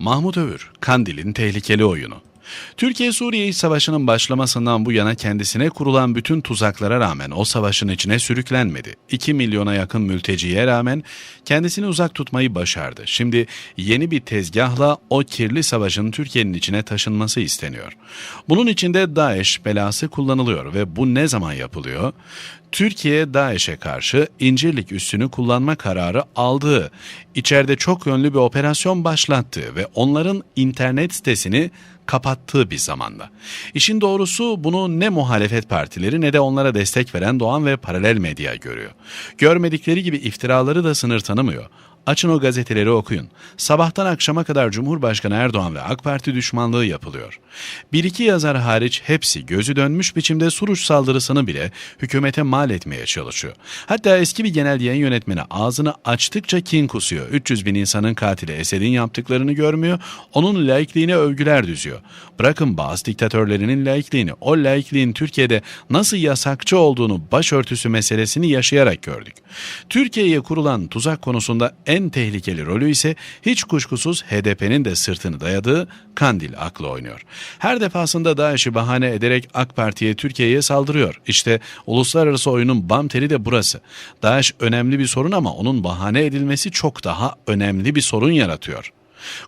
Mahmut Övür, Kandil'in tehlikeli oyunu. Türkiye-Suriye İç Savaşı'nın başlamasından bu yana kendisine kurulan bütün tuzaklara rağmen o savaşın içine sürüklenmedi. 2 milyona yakın mülteciye rağmen kendisini uzak tutmayı başardı. Şimdi yeni bir tezgahla o kirli savaşın Türkiye'nin içine taşınması isteniyor. Bunun içinde DAEŞ belası kullanılıyor ve bu ne zaman yapılıyor? Türkiye DAEŞ'e karşı İncirlik üssünü kullanma kararı aldığı, içeride çok yönlü bir operasyon başlattığı ve onların internet sitesini kapattığı bir zamanda. İşin doğrusu bunu ne muhalefet partileri ne de onlara destek veren Doğan ve paralel medya görüyor. Görmedikleri gibi iftiraları da sınır tanımıyor. Açın o gazeteleri okuyun. Sabahtan akşama kadar Cumhurbaşkanı Erdoğan ve AK Parti düşmanlığı yapılıyor. Bir iki yazar hariç hepsi gözü dönmüş biçimde Suruç saldırısını bile hükümete mal etmeye çalışıyor. Hatta eski bir genel yayın yönetmeni ağzını açtıkça kin kusuyor. 300 bin insanın katili Esed'in yaptıklarını görmüyor, onun laikliğine övgüler düzüyor. Bırakın bazı diktatörlerinin laikliğini, o laikliğin Türkiye'de nasıl yasakçı olduğunu başörtüsü meselesini yaşayarak gördük. Türkiye'ye kurulan tuzak konusunda en tehlikeli rolü ise hiç kuşkusuz HDP'nin de sırtını dayadığı Kandil aklı oynuyor. Her defasında DAEŞ'i bahane ederek AK Parti'ye Türkiye'ye saldırıyor. İşte uluslararası oyunun bam teli de burası. DAEŞ önemli bir sorun ama onun bahane edilmesi çok daha önemli bir sorun yaratıyor.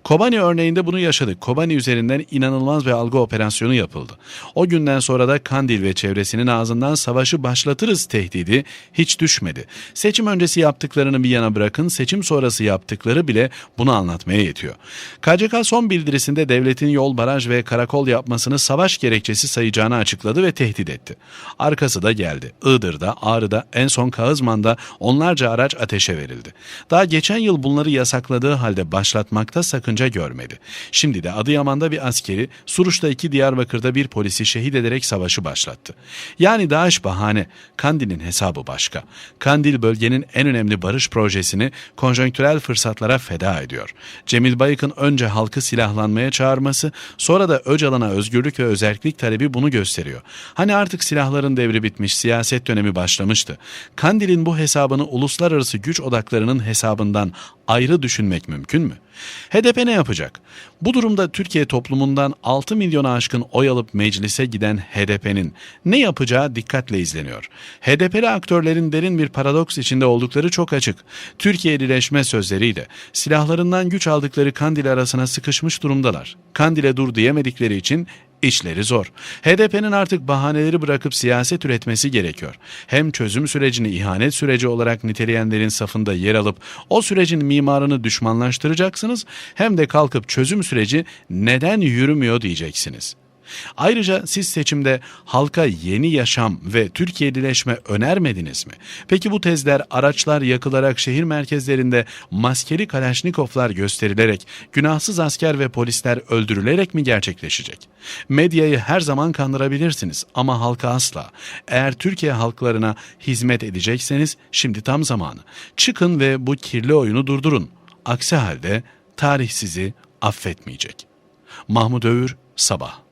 Kobani örneğinde bunu yaşadık. Kobani üzerinden inanılmaz bir algı operasyonu yapıldı. O günden sonra da Kandil ve çevresinin ağzından savaşı başlatırız tehdidi hiç düşmedi. Seçim öncesi yaptıklarını bir yana bırakın, seçim sonrası yaptıkları bile bunu anlatmaya yetiyor. KCK son bildirisinde devletin yol, baraj ve karakol yapmasını savaş gerekçesi sayacağını açıkladı ve tehdit etti. Arkası da geldi. Iğdır'da, Ağrı'da, en son Kağızman'da onlarca araç ateşe verildi. Daha geçen yıl bunları yasakladığı halde başlatmakta sakınca görmedi. Şimdi de Adıyaman'da bir askeri, Suruç'ta iki Diyarbakır'da bir polisi şehit ederek savaşı başlattı. Yani DAEŞ bahane, Kandil'in hesabı başka. Kandil bölgenin en önemli barış projesini konjonktürel fırsatlara feda ediyor. Cemil Bayık'ın önce halkı silahlanmaya çağırması, sonra da Öcalan'a özgürlük ve özellik talebi bunu gösteriyor. Hani artık silahların devri bitmiş, siyaset dönemi başlamıştı. Kandil'in bu hesabını uluslararası güç odaklarının hesabından ayrı düşünmek mümkün mü? HDP ne yapacak? Bu durumda Türkiye toplumundan 6 milyona aşkın oy alıp meclise giden HDP'nin ne yapacağı dikkatle izleniyor. HDP'li aktörlerin derin bir paradoks içinde oldukları çok açık. Türkiye'lileşme sözleriyle silahlarından güç aldıkları Kandil arasına sıkışmış durumdalar. Kandil'e dur diyemedikleri için İşleri zor. HDP'nin artık bahaneleri bırakıp siyaset üretmesi gerekiyor. Hem çözüm sürecini ihanet süreci olarak niteleyenlerin safında yer alıp o sürecin mimarını düşmanlaştıracaksınız hem de kalkıp çözüm süreci neden yürümüyor diyeceksiniz. Ayrıca siz seçimde halka yeni yaşam ve Türkiye'lileşme önermediniz mi? Peki bu tezler araçlar yakılarak şehir merkezlerinde maskeli kalaşnikovlar gösterilerek günahsız asker ve polisler öldürülerek mi gerçekleşecek? Medyayı her zaman kandırabilirsiniz ama halka asla. Eğer Türkiye halklarına hizmet edecekseniz şimdi tam zamanı. Çıkın ve bu kirli oyunu durdurun. Aksi halde tarih sizi affetmeyecek. Mahmut Övür, Sabah